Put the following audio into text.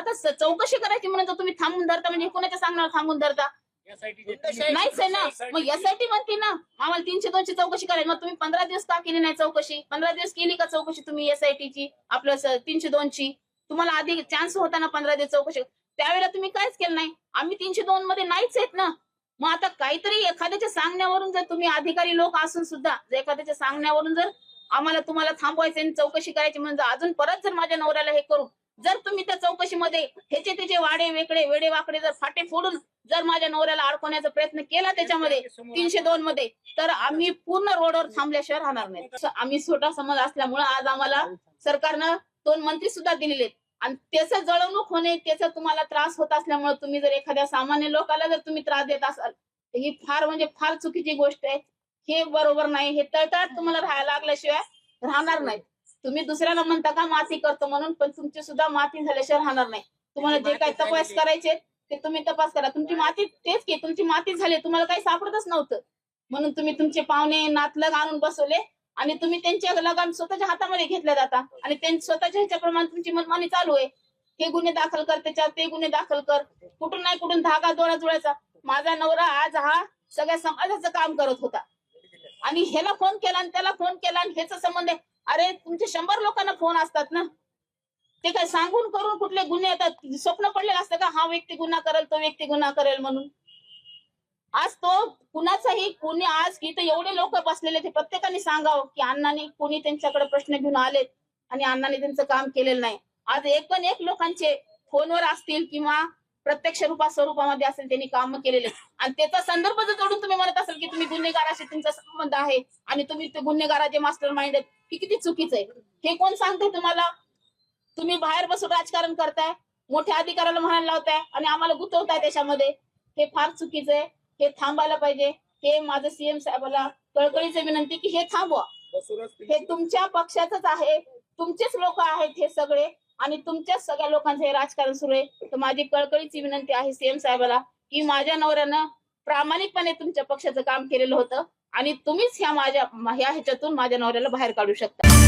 आता चौकशी करायची म्हणून जर तुम्ही थांबून धरता म्हणजे कोणाच्या सांगणार थांबून धरता? नाहीच आहे ना. मग एसआयटी म्हणते ना आम्हाला तीनशे दोनशे चौकशी करायची. मग तुम्ही पंधरा दिवस का केली नाही चौकशी? पंधरा दिवस केली का चौकशी तुम्ही एसआयटीची आपलं स- तीनशे दोनची? तुम्हाला आधी चान्स होता ना पंधरा दिवस चौकशी? त्यावेळेला तुम्ही काहीच केलं नाही. आम्ही तीनशे दोन मध्ये नाहीच आहेत ना. मग आता काहीतरी एखाद्याच्या सांगण्यावरून जर तुम्ही अधिकारी लोक असून सुद्धा जर एखाद्याच्या सांगण्यावरून जर आम्हाला तुम्हाला थांबवायचं आणि चौकशी करायची म्हणून जर अजून परत जर माझ्या नवऱ्याला हे करू जर तुम्ही त्या चौकशीमध्ये ह्याचे त्याचे वाडे वेगळे वेडे वाकडे जर फाटे फोडून जर माझ्या नवऱ्याला अडकवण्याचा प्रयत्न केला त्याच्यामध्ये तीनशे दोन मध्ये तर आम्ही पूर्ण रोडवर थांबल्याशिवाय राहणार नाही. आम्ही छोटा समाज असल्यामुळे आज आम्हाला सरकारनं दोन मंत्री सुद्धा दिलेले आणि त्याचं जळवणूक होणे त्याचा तुम्हाला त्रास होत असल्यामुळे तुम्ही जर एखाद्या सामान्य लोकाला जर तुम्ही त्रास देत असाल तर ही फार म्हणजे फार चुकीची गोष्ट आहे. हे बरोबर नाही हे तळतळाट तुम्हाला राहायला लागल्याशिवाय राहणार नाही तुम्ही दुसऱ्याला म्हणता का माती करतो म्हणून पण तुमची सुद्धा माती झाल्याशिवाय राहणार नाही. तुम्हाला जे काही तपास करायचे ते तुम्ही तपास करा. तुमची माती तेच की तुमची माती झाली तुम्हाला काही सापडतच नव्हतं. म्हणून तुम्ही तुमचे पाहुणे नातलग आणून बसवले आणि तुम्ही त्यांच्या लगान स्वतःच्या हातामध्ये घेतल्या जाता आणि त्यांच्या स्वतःच्या ह्याच्याप्रमाणे तुमची मनमानी चालू आहे. हे गुन्हे दाखल कर त्याच्यावर ते गुन्हे दाखल कर. कुठून नाही कुठून धागा दोरा जुळायचा. माझा नवरा आज हा सगळ्या समाजाचं काम करत होता. आणि ह्याला फोन केला आणि त्याला फोन केला आणि ह्याचा संबंध आहे. अरे तुमचे शंभर लोकांना फोन असतात ना? ते काय सांगून करून कुठले गुन्हे येतात? स्वप्न पडले असतं का? हा व्यक्ती गुन्हा करेल तो व्यक्ती गुन्हा करेल म्हणून? आज तो कुणाचाही कुणी आज इथं एवढे लोक बसलेले ते प्रत्येकाने सांगावं की अण्णाने कोणी त्यांच्याकडे प्रश्न घेऊन आलेत आणि अण्णाने त्यांचं काम केलेलं नाही. आज एक पण एक लोकांचे फोनवर असतील किंवा प्रत्यक्ष रूपा स्वरूपामध्ये असेल त्यांनी काम केलेले आणि त्याचा संदर्भ जर जोडून की तुम्ही गुन्हेगाराशी तुमचा संबंध आहे आणि तुम्ही ते गुन्हेगाराचे मास्टर माइंड आहेत हे किती चुकीचं आहे? हे कोण सांगते तुम्हाला? तुम्ही बाहेर बसून राजकारण करताय मोठ्या अधिकाऱ्याला म्हणायला लावताय आणि आम्हाला गुंतवताय त्याच्यामध्ये. हे फार चुकीचं आहे. हे थांबायला पाहिजे. हे माझं सीएम साहेबाला कळकळीचं विनंती की हे थांबवा. हे तुमच्या पक्षाचंच आहे. तुमचेच लोक आहेत हे सगळे आणि तुमच्याच सगळ्या लोकांचं हे राजकारण सुरू आहे. तर माझी कळकळीची विनंती आहे सीएम साहेबाला की माझ्या नवऱ्यानं प्रामाणिकपणे तुमच्या पक्षाचं काम केलेलं होतं आणि तुम्हीच ह्या माझ्या ह्या ह्याच्यातून माझ्या नवऱ्याला बाहेर काढू शकता.